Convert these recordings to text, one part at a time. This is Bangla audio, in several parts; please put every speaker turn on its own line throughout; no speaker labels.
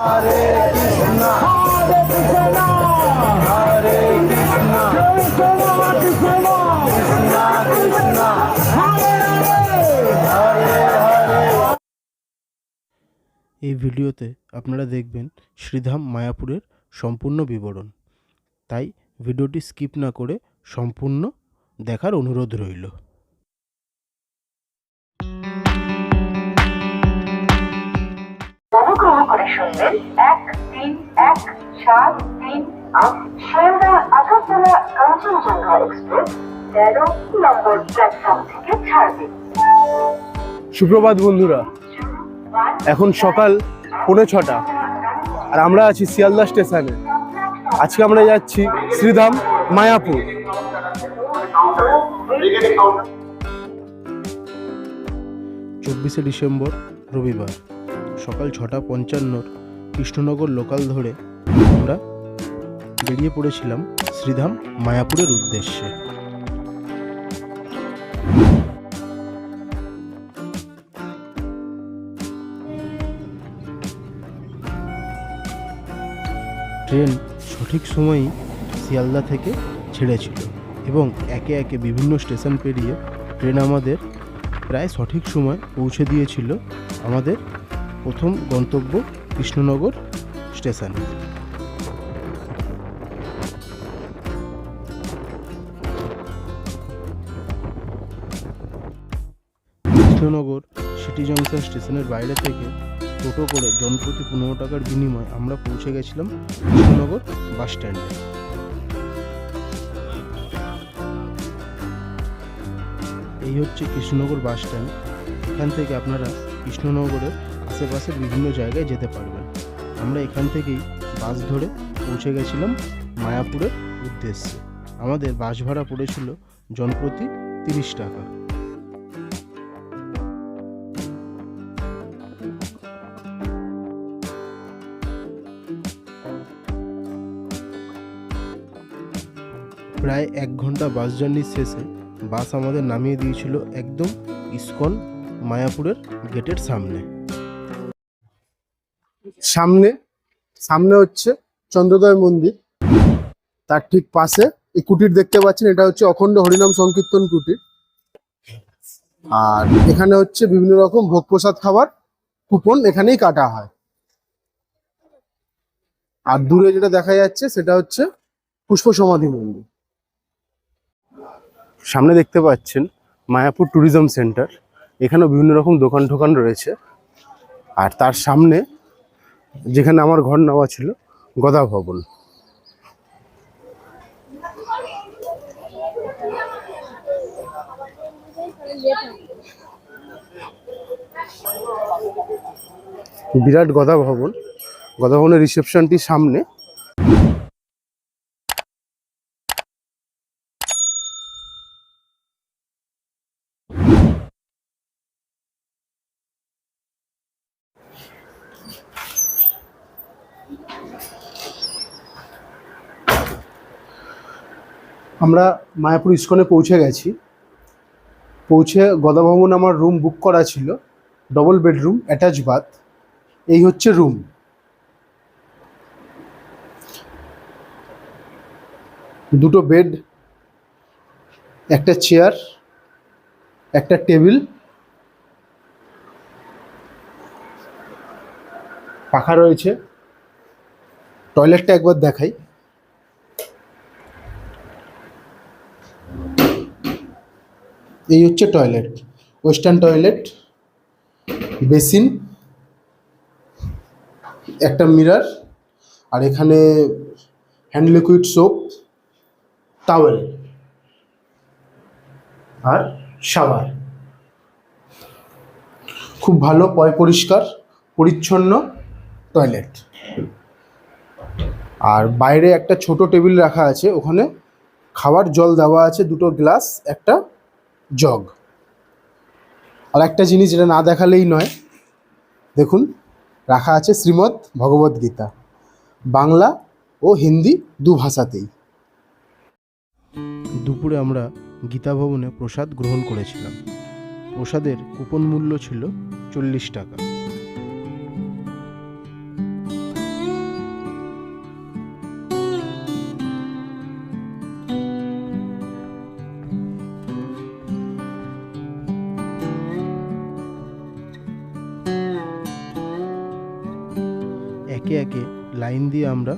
এই ভিডিওতে আপনারা দেখবেন শ্রীধাম মায়াপুরের সম্পূর্ণ বিবরণ। তাই ভিডিওটি স্কিপ না করে সম্পূর্ণ দেখার অনুরোধ রইল।
করে শুনবেন এক, তিন, এক, সাত, তিন, আট শিয়ালদা আগরতলা কাঞ্চনজঙ্ঘা এক্সপ্রেস তেরো নম্বর প্ল্যাটফর্ম থেকে ছাড়বে।
সুপ্রভাত বন্ধুরা, এখন সকাল পৌনে ছটা আর আমরা আছি শিয়ালদা স্টেশনে। আজকে আমরা যাচ্ছি শ্রীধাম মায়াপুর।
চব্বিশে ডিসেম্বর রবিবার। সকাল ছটা পঞ্চান্নর কৃষ্ণনগর লোকাল ধরে আমরা বেরিয়ে পড়েছিলাম শ্রীধাম মায়াপুরের উদ্দেশ্যে। ট্রেন সঠিক সময়ই শিয়ালদা থেকে ছেড়েছিল এবং একে একে বিভিন্ন স্টেশন পেরিয়ে ট্রেন আমাদের প্রায় সঠিক সময় পৌঁছে দিয়েছিল আমাদের প্রথম গন্তব্য Krishnanagar station. Krishnanagar city junction স্টেশনের বাইরে থেকে টোটো করে জনপ্রতি পনেরো টাকার বিনিময়ে আমরা পৌঁছে গেছিলাম কৃষ্ণনগর বাস স্ট্যান্ডে। এই হচ্ছে কৃষ্ণনগর বাস স্ট্যান্ড। এখান থেকে আপনারা কৃষ্ণনগরের আশেপাশের বিভিন্ন জায়গায় যেতে পারবেন। আমরা এখান থেকেই বাস ধরে পৌঁছে গেছিলাম মায়াপুরের উদ্দেশ্যে। আমাদের বাস ভাড়া পড়েছিল জনপ্রতি তিরিশ টাকা। প্রায় এক ঘণ্টা বাস জার্নির শেষে বাস আমাদের নামিয়ে দিয়েছিল একদম ইস্কন মায়াপুরের গেটের সামনে।
সামনে সামনে হচ্ছে চন্দ্রোদয় মন্দির। তার ঠিক পাশে এই কুটির দেখতে পাচ্ছেন, এটা হচ্ছে অখণ্ড হরিনাম সংকীর্তন কুটির। আর এখানে হচ্ছে বিভিন্ন রকম ভোগ প্রসাদ খাবার, কুপন এখানেই কাটা হয়। আর দূরে যেটা দেখা যাচ্ছে, সেটা হচ্ছে পুষ্প সমাধি মন্দির। সামনে দেখতে পাচ্ছেন মায়াপুর ট্যুরিজম সেন্টার। এখানেও বিভিন্ন রকম দোকান টোকান রয়েছে। আর তার সামনে যেখানে আমার ঘর নেওয়া ছিল গদা ভবন। বিরাট গদা ভবন। গদা ভবনের রিসেপশনটি সামনে। আমরা মায়াপুর ইস্কনে পৌঁছে গেছি। পৌঁছে গদা ভবন আমার রুম বুক করা ছিল। ডবল বেডরুম অ্যাটাচ বাথ এই হচ্ছে রুম দুটো বেড একটা চেয়ার একটা টেবিল পাখা রয়েছে। টয়লেটটা একবার দেখাই। এই হচ্ছে টয়লেট, ওয়েস্টার্ন টয়লেট, বেসিন, একটা মিরার, আর এখানে হ্যান্ড লিকুইড সোপ, টাওয়েল, আর শাওয়ার। খুব ভালো, পয় পরিষ্কার, পরিচ্ছন্ন টয়লেট। আর বাইরে একটা ছোট টেবিল রাখা আছে, ওখানে খাবার জল দেওয়া আছে, দুটো গ্লাস, একটা জগ। আর একটা জিনিস যেটা না দেখালেই নয়, দেখুন, রাখা আছে শ্রীমদ্ ভগবদ গীতা। বাংলা ও হিন্দি দু ভাষাতেই।
দুপুরে আমরা গীতা ভবনে প্রসাদ গ্রহণ করেছিলাম। প্রসাদের কুপন মূল্য ছিল চল্লিশ টাকা।
লাইন দিয়ে আমরা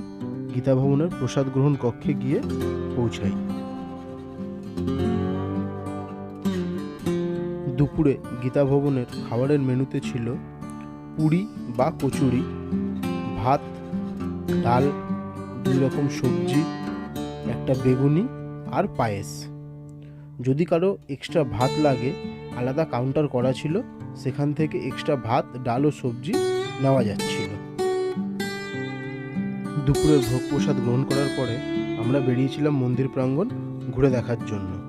গীতা ভবনের প্রসাদ গ্রহণ কক্ষে গিয়ে পৌঁছাই। দুপুরে গীতা ভবনের খাবারের মেনুতে ছিল পুরি বা কচুরি, ভাত, ডাল, দুই রকম সবজি, একটা বেগুনি আর পায়েস। যদি কারও এক্সট্রা ভাত লাগে, আলাদা কাউন্টার করা ছিল, সেখান থেকে এক্সট্রা ভাত, ডাল ও সবজি নেওয়া যাচ্ছিল। দুপুরের ভোগ প্রসাদ গ্রহণ করার পরে আমরা বেরিয়েছিলাম মন্দির প্রাঙ্গণ ঘুরে দেখার জন্য।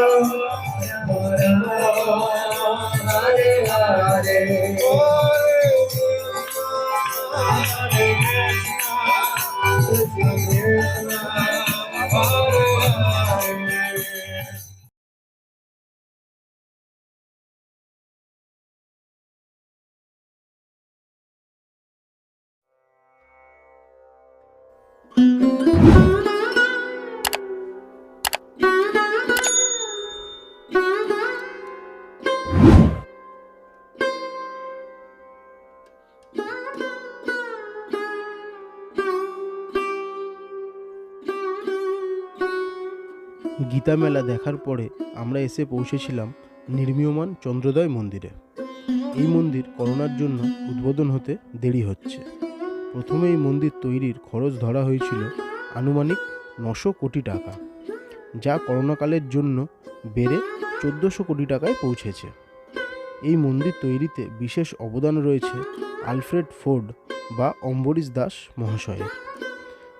Tchau. গীতা মেলা দেখার পরে আমরা এসে পৌঁছেছিলাম নির্মীয়মান চন্দ্রোদয় মন্দিরে। এই মন্দির করোনার জন্য উদ্বোধন হতে দেরি হচ্ছে। প্রথমে এই মন্দির তৈরির খরচ ধরা হয়েছিল আনুমানিক নশো কোটি টাকা, যা করোনাকালের জন্য বেড়ে চোদ্দোশো কোটি টাকায় পৌঁছেছে। এই মন্দির তৈরিতে বিশেষ অবদান রয়েছে আলফ্রেড ফোর্ড বা অম্বরীশ দাস মহাশয়ের।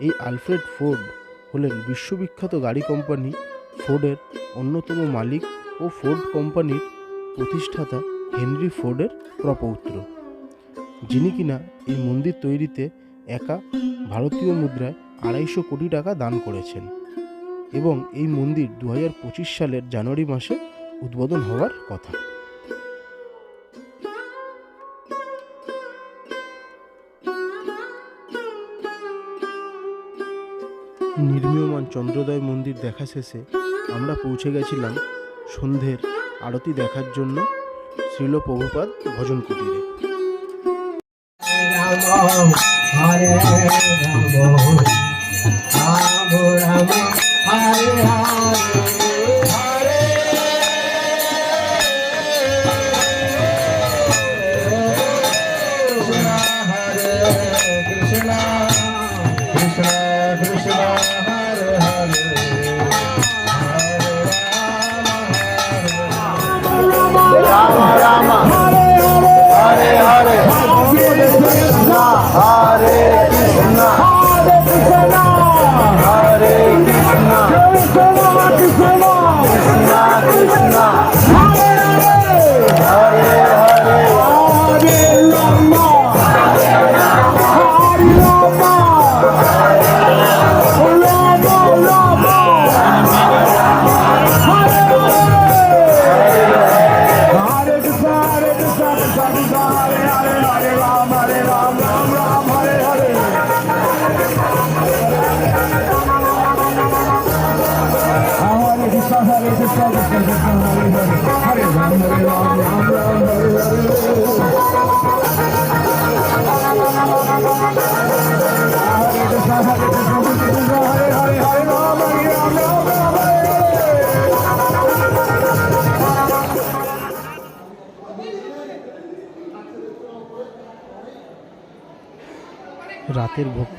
এই আলফ্রেড ফোর্ড হলেন বিশ্ববিখ্যাত গাড়ি কোম্পানি ফোর্ডের অন্যতম মালিক ও ফোর্ড কোম্পানির প্রতিষ্ঠাতা হেনরি ফোর্ডের প্রপৌত্র, যিনি কিনা এই মন্দির তৈরিতে একা ভারতীয় মুদ্রায় আড়াইশো কোটি টাকা দান করেছেন এবং এই মন্দির দু হাজার পঁচিশ সালের জানুয়ারি মাসে উদ্বোধন হওয়ার কথা। নির্মীয়মান চন্দ্রোদয় মন্দির দেখা শেষে আমরা পৌঁছে গেছিলাম সন্ধ্যের আরতি দেখার জন্য শ্রীল প্রভুপাদ ভজন কুটিরে।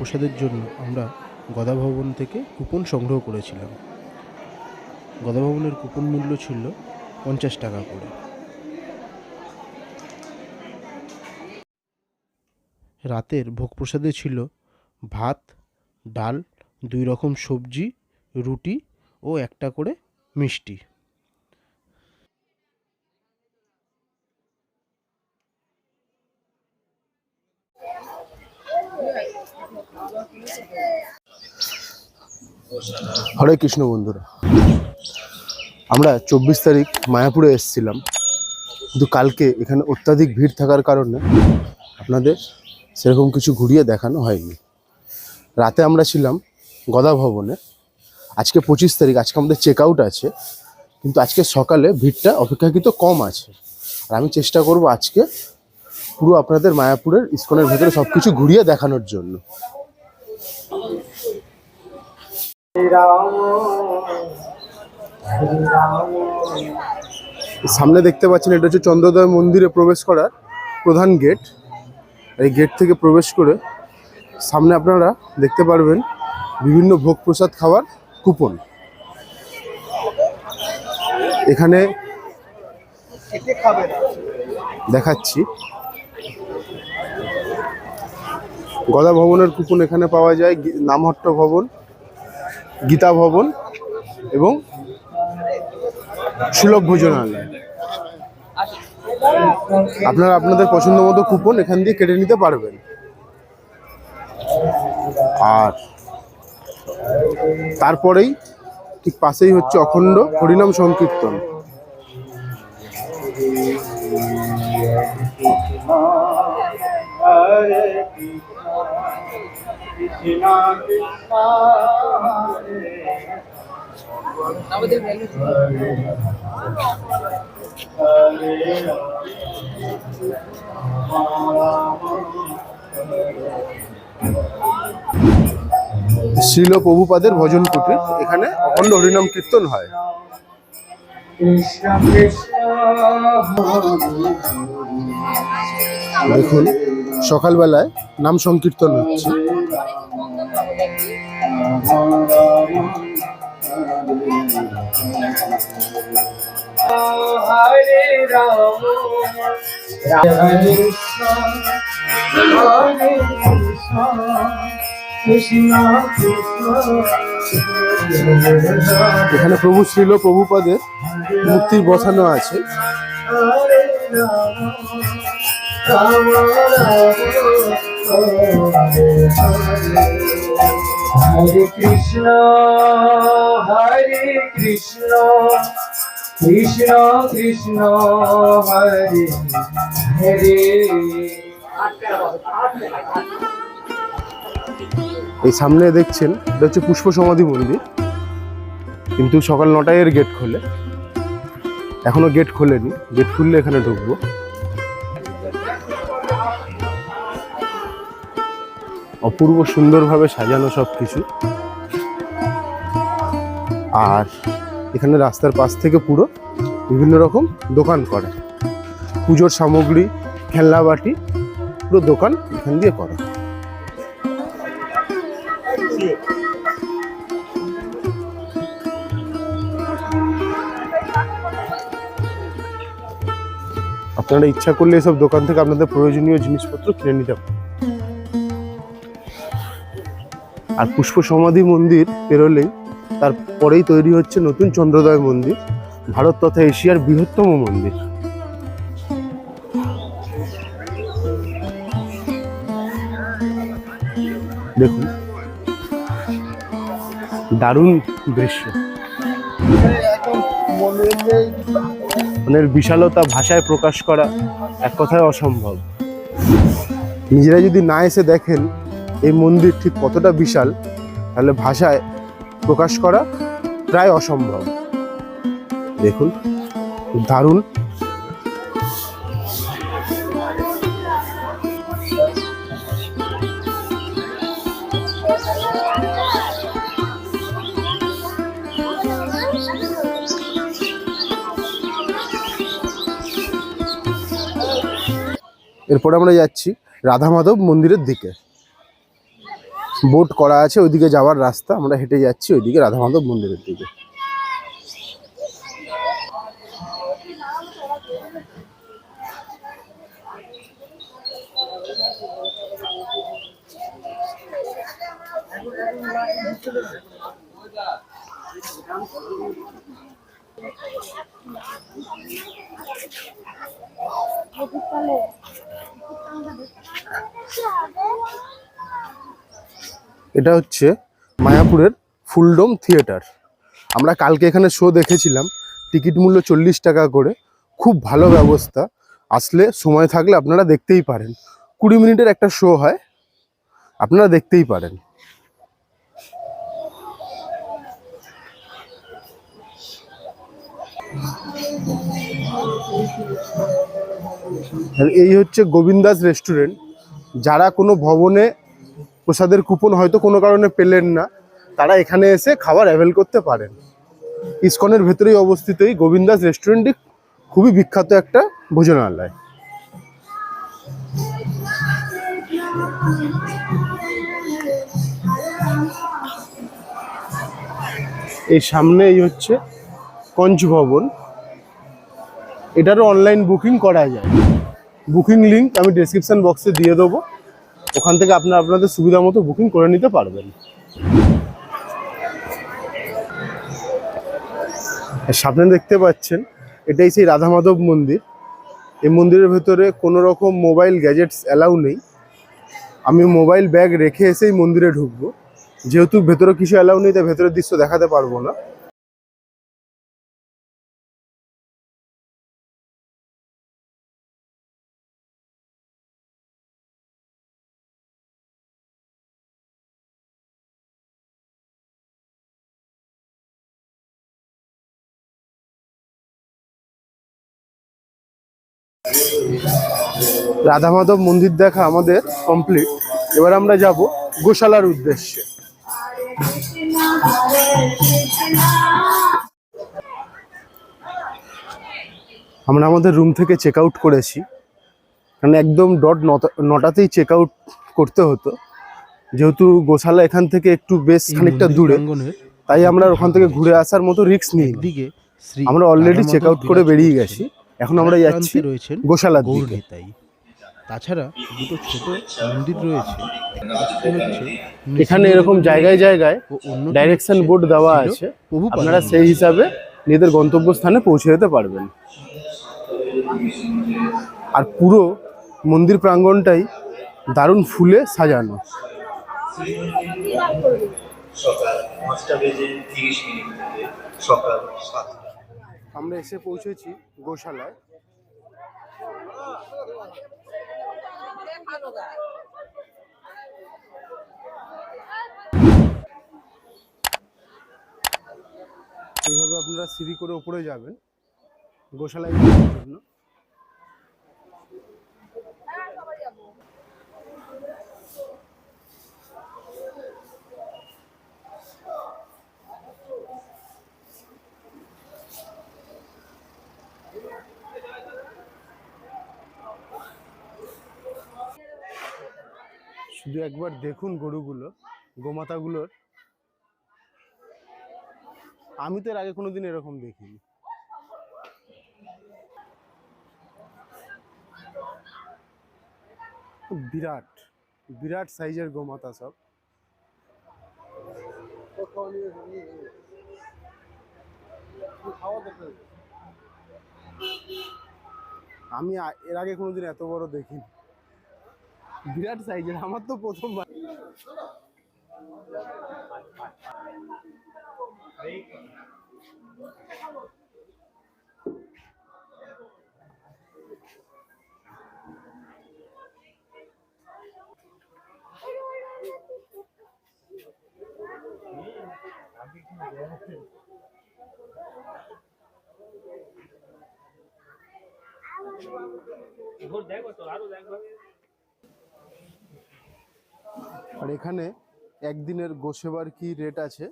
প্রসাদের জন্য আমরা গদা ভবন থেকে কুপন সংগ্রহ করেছিলাম। গদা ভবনের কুপন মূল্য ছিল পঞ্চাশ টাকা করে। রাতের ভোগ প্রসাদে ছিল ভাত, ডাল, দুই রকম সবজি, রুটি ও একটা করে মিষ্টি।
হরে কৃষ্ণ বন্ধুরা। আমরা চব্বিশ তারিখ মায়াপুরে এসেছিলাম। কিন্তু কালকে এখানে অত্যাধিক ভিড় থাকার কারণে আপনাদের সেরকম কিছু ঘুরিয়ে দেখানো হয়নি। রাতে আমরা ছিলাম গদা ভবনে। আজকে পঁচিশ তারিখ, আজকে আমাদের চেক আউট আছে। কিন্তু আজকে সকালে ভিড়টা অপেক্ষাকৃত কম আছে। আর আমি চেষ্টা করব আজকে পুরো আপনাদের মায়াপুরের ইস্কনের ভেতরে সব কিছু ঘুরিয়ে দেখানোর জন্য। সামনে দেখতে পাচ্ছেন, এটা হচ্ছে চন্দ্রোদয় মন্দিরে প্রবেশ করার প্রধান গেট। এই গেট থেকে প্রবেশ করে সামনে আপনারা দেখতে পারবেন বিভিন্ন ভোগ প্রসাদ খাওয়ার কুপন। এখানে দেখাচ্ছি, গদা ভবনের কুপন এখানে পাওয়া যায়, নামহট্ট ভবন। গীতা ভবন এবং সুলভ ভোজনালয়। আপনারা আপনাদের পছন্দ মতো কুপন এখান দিয়ে কেটে নিতে পারবেন। আর তারপরেই ঠিক পাশেই হচ্ছে অখণ্ড হরিনাম সংকীর্তন। শিল প্রভুপাদের ভজন কুটির এখানে অখণ্ড হরিনাম কীর্তন হয়। দেখুন। সকালবেলায় নাম সংকীর্তন হচ্ছে। এখানে প্রভু শ্রীল প্রভুপাদের মূর্তি বসানো আছে।
হরে কৃষ্ণ হরে কৃষ্ণ কৃষ্ণ কৃষ্ণ, হরে হরে।
এই সামনে দেখছেন, এটা হচ্ছে পুষ্প সমাধি মন্দির। কিন্তু সকাল নটায় এর গেট খোলে। এখনও গেট খোলেনি গেট খুললে এখানে ঢুকবো। অপূর্ব সুন্দরভাবে সাজানো সব কিছু। আর এখানে রাস্তার পাশ থেকে পুরো বিভিন্ন রকম দোকান করে। পুজোর সামগ্রী, খেলনা বাটি, পুরো দোকান এখান দিয়ে করে। আপনারা ইচ্ছা করলে এসব দোকান থেকে আপনাদের প্রয়োজনীয় জিনিসপত্র কিনে নিতে পারেন। আর পুষ্প সমাধি মন্দির পেরোলেই তারপরেই তৈরি হচ্ছে নতুন চন্দ্রোদয় মন্দির, ভারত তথা এশিয়ার বৃহত্তম মন্দির। দেখুন, দারুণ দৃশ্য। বিশালতা ভাষায় প্রকাশ করা এক কথায় অসম্ভব। নিজেরা যদি না এসে দেখেন এই মন্দির ঠিক কতটা বিশাল, তাহলে ভাষায় প্রকাশ করা প্রায় অসম্ভব। দেখুন, দারুণ। এরপরে আমরা যাচ্ছি রাধা মাধব মন্দিরের দিকে। বোট করা আছে ওইদিকে যাওয়ার রাস্তা। আমরা হেঁটে যাচ্ছি ওইদিকে রাধা মাধব মন্দিরের দিকে। এটা হচ্ছে মায়াপুরের ফুলডোম থিয়েটার। আমরা কালকে এখানে শো দেখেছিলাম। টিকিট মূল্য চল্লিশ টাকা করে। খুব ভালো ব্যবস্থা। আসলে সময় থাকলে আপনারা দেখতেই পারেন। কুড়ি মিনিটের একটা শো হয়। আপনারা দেখতেই পারেন। এই হচ্ছে গোবিন্দাস রেস্টুরেন্ট যারা কোনো ভবনে প্রসাদের কুপন হয়তো কোনো কারণে পেলেন না। তারা এখানে এসে খাবার অ্যাভেল করতে পারেন। ইস্কনের ভেতরেই অবস্থিত এই গোবিন্দাস রেস্টুরেন্টটি খুবই বিখ্যাত একটা ভোজনালয়। এই সামনে এই হচ্ছে কঞ্চ ভবন এটারও অনলাইন বুকিং করা যায়। বুকিং লিঙ্ক আমি ডেসক্রিপশন বক্সে দিয়ে দেবো। ওখান থেকে আপনারা আপনাদের সুবিধা মতো বুকিং করে নিতে পারবেন। সামনে দেখতে পাচ্ছেন, এটাই সেই রাধা মাধব মন্দির। এই মন্দিরের ভেতরে কোনো রকম মোবাইল গ্যাজেটস অ্যালাউ নেই। আমি মোবাইল ব্যাগ রেখে এসেই মন্দিরে ঢুকবো। যেহেতু ভেতরে কিছু অ্যালাউ নেই, তাই ভেতরের দৃশ্য দেখাতে পারব না। রাধা মাধব মন্দির দেখা আমাদের কমপ্লিট এবার আমরা যাব গোশালার উদ্দেশ্যে। আমরা আমাদের রুম থেকে চেক আউট করেছি। মানে একদম ডট নটাতেই চেক আউট করতে হতো। যেহেতু গোশালা এখান থেকে একটু বেশ খানিকটা দূরে। তাই আমরা ওখান থেকে ঘুরে আসার মতো রিস্ক নিই।
শ্রী
আমরা অলরেডি চেক আউট করে বেরিয়ে গেছি। এখন আমরা যাচ্ছি গোশালার দিকে।
তাছাড়া দুটো ছোট মন্দির রয়েছে।
এখানে এরকম জায়গায় জায়গায় ডাইরেকশন বোর্ড দেওয়া আছে। আপনারা সেই হিসাবে নিজেদের গন্তব্যস্থানে পৌঁছে যেতে পারবেন। আর পুরো মন্দির প্রাঙ্গণটাই দারুণ ফুলে সাজানো। আমরা এসে পৌঁছেছি গোশালায়। এইভাবে আপনারা সিঁড়ি করে উপরে যাবেন গোশালায় জন্য। শুধু একবার দেখুন গরুগুলো, গোমাতাগুলোর। আমি তো এর আগে কোনোদিন এরকম দেখিনি। বিরাট বিরাট সাইজের গোমাতা সব। আমি এর আগে কোনোদিন এত বড় দেখিনি। বিরাট সাইজের আমার তো প্রথমবার। আর এখানে একদিনের গোসেবার কি রেট আছে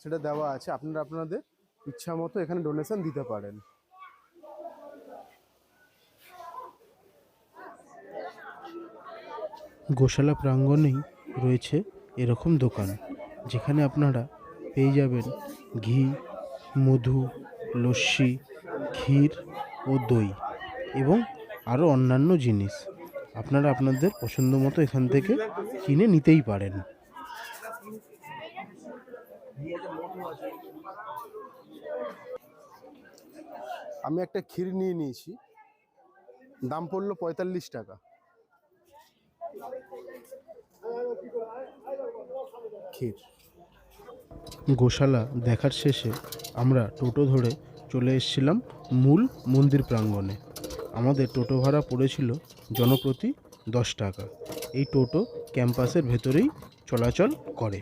সেটা দেওয়া আছে। আপনারা আপনাদের ইচ্ছা মতো এখানে ডোনেশন দিতে পারেন।
গোশালা প্রাঙ্গণেই রয়েছে এরকম দোকান, যেখানে আপনারা পেয়ে যাবেন ঘি, মধু, লস্যি, ক্ষীর ও দই এবং আরও অন্যান্য জিনিস। আপনারা আপনাদের পছন্দ মতো এখান থেকে কিনে নিতেই পারেন।
আমি একটা ক্ষীর নিয়ে নিয়েছি। দাম পড়ল পঁয়তাল্লিশ টাকা। ক্ষীর।
গোশালা দেখার শেষে আমরা টোটো ধরে চলে এসেছিলাম মূল মন্দির প্রাঙ্গণে। আমাদের টোটো ভাড়া পড়েছিল জনপ্রতি দশ টাকা। এই টোটো ক্যাম্পাসের ভেতরেই চলাচল করে।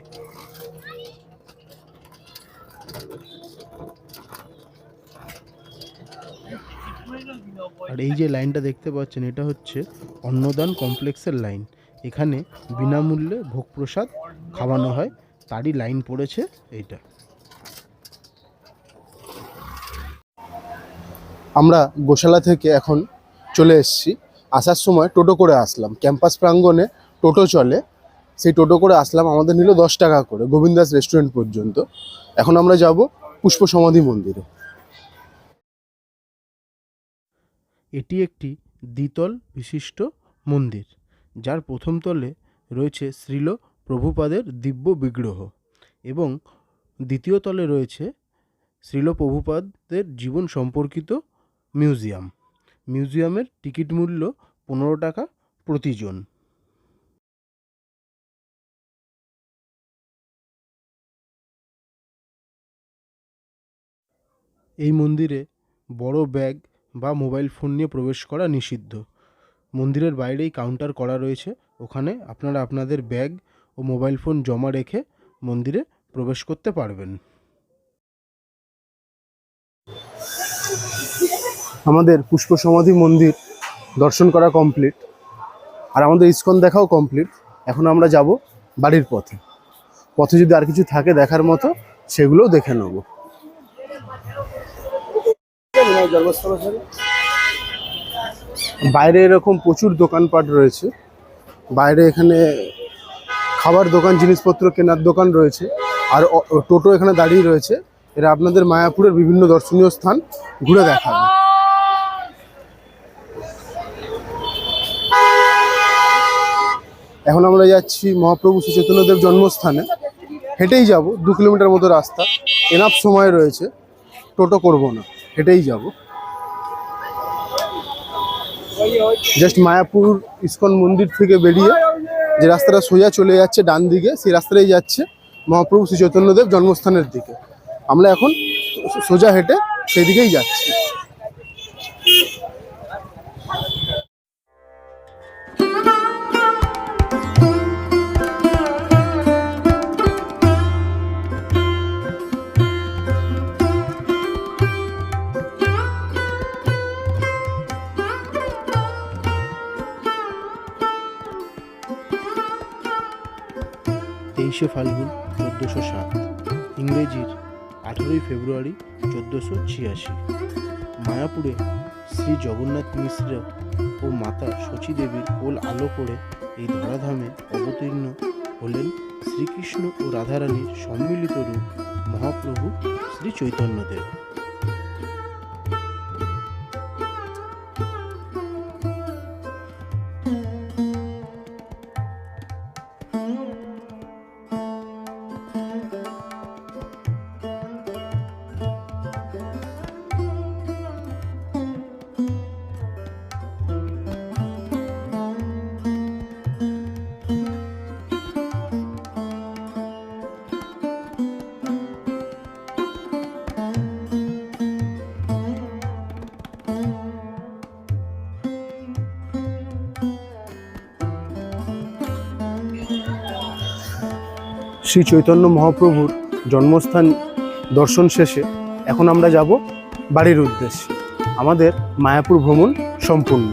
আর এই যে লাইনটা দেখতে পাচ্ছেন, এটা হচ্ছে অন্নদান কমপ্লেক্সের লাইন। এখানে বিনামূল্যে ভোগ প্রসাদ খাওয়ানো হয়, তারই লাইন পড়েছে এইটা।
আমরা গোশালা থেকে এখন চলে এসেছি। আসার সময় টোটো করে আসলাম। ক্যাম্পাস প্রাঙ্গণে টোটো চলে। সেই টোটো করে আসলাম। আমাদের নিল দশ টাকা করে, গোবিন্দাস রেস্টুরেন্ট পর্যন্ত। এখন আমরা যাব পুষ্প সমাধি মন্দিরে।
এটি একটি দ্বিতল বিশিষ্ট মন্দির, যার প্রথম তলে রয়েছে শ্রীল প্রভুপাদের দিব্য বিগ্রহ এবং দ্বিতীয় তলে রয়েছে শ্রীল প্রভুপাদের জীবন সম্পর্কিত মিউজিয়াম। মিউজিয়ামের টিকিট মূল্য পনেরো টাকা প্রতিজন এই মন্দিরে বড় ব্যাগ বা মোবাইল ফোন নিয়ে প্রবেশ করা নিষিদ্ধ। মন্দিরের বাইরেই কাউন্টার করা রয়েছে। ওখানে আপনারা আপনাদের ব্যাগ ও মোবাইল ফোন জমা রেখে মন্দিরে প্রবেশ করতে পারবেন।
আমাদের পুষ্প সমাধি মন্দির দর্শন করা কমপ্লিট আর আমাদের ইস্কন দেখাও কমপ্লিট এখন আমরা যাব বাড়ির পথে। পথে যদি আর কিছু থাকে দেখার মতো, সেগুলোও দেখে নেব। বাইরে এরকম প্রচুর দোকানপাট রয়েছে। বাইরে এখানে খাবার দোকান, জিনিসপত্র কেনার দোকান রয়েছে। আর টোটো এখানে দাঁড়িয়ে রয়েছে। এরা আপনাদের মায়াপুরের বিভিন্ন দর্শনীয় স্থান ঘুরে দেখাবে। এখন আমরা যাচ্ছি মহাপ্রভু শ্রী চৈতন্যদেব জন্মস্থানে। হেঁটেই যাব, দু কিলোমিটার মতো রাস্তা। এনাফ সময় রয়েছে, টোটো করব না, হেঁটেই যাব। জাস্ট মায়াপুর ইস্কন মন্দির থেকে বেরিয়ে যে রাস্তাটা সোজা চলে যাচ্ছে ডান দিকে, সেই রাস্তাটাই যাচ্ছে মহাপ্রভু শ্রী চৈতন্যদেব জন্মস্থানের দিকে। আমরা এখন সোজা হেঁটে সেই দিকেই যাচ্ছি।
তেইশে ফাল্গুন চোদ্দোশো সাত, ইংরেজির আঠেরোই ফেব্রুয়ারি চোদ্দশো ছিয়াশি। মায়াপুরে শ্রী জগন্নাথ মিশ্র ও মাতা শচী দেবীর কোল আলো করে এই ধরাধামে অবতীর্ণ হলেন শ্রীকৃষ্ণ ও রাধারানীর সম্মিলিত রূপ মহাপ্রভু শ্রী চৈতন্যদেব।
শ্রী চৈতন্য মহাপ্রভুর জন্মস্থান দর্শন শেষে এখন আমরা যাব বাড়ির উদ্দেশ্যে। আমাদের মায়াপুর ভ্রমণ সম্পূর্ণ।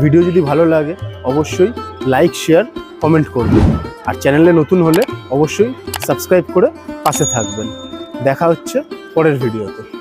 ভিডিও যদি ভালো লাগে, অবশ্যই লাইক, শেয়ার, কমেন্ট করবেন। আর চ্যানেলে নতুন হলে অবশ্যই সাবস্ক্রাইব করে পাশে থাকবেন। দেখা হচ্ছে পরের ভিডিওতে।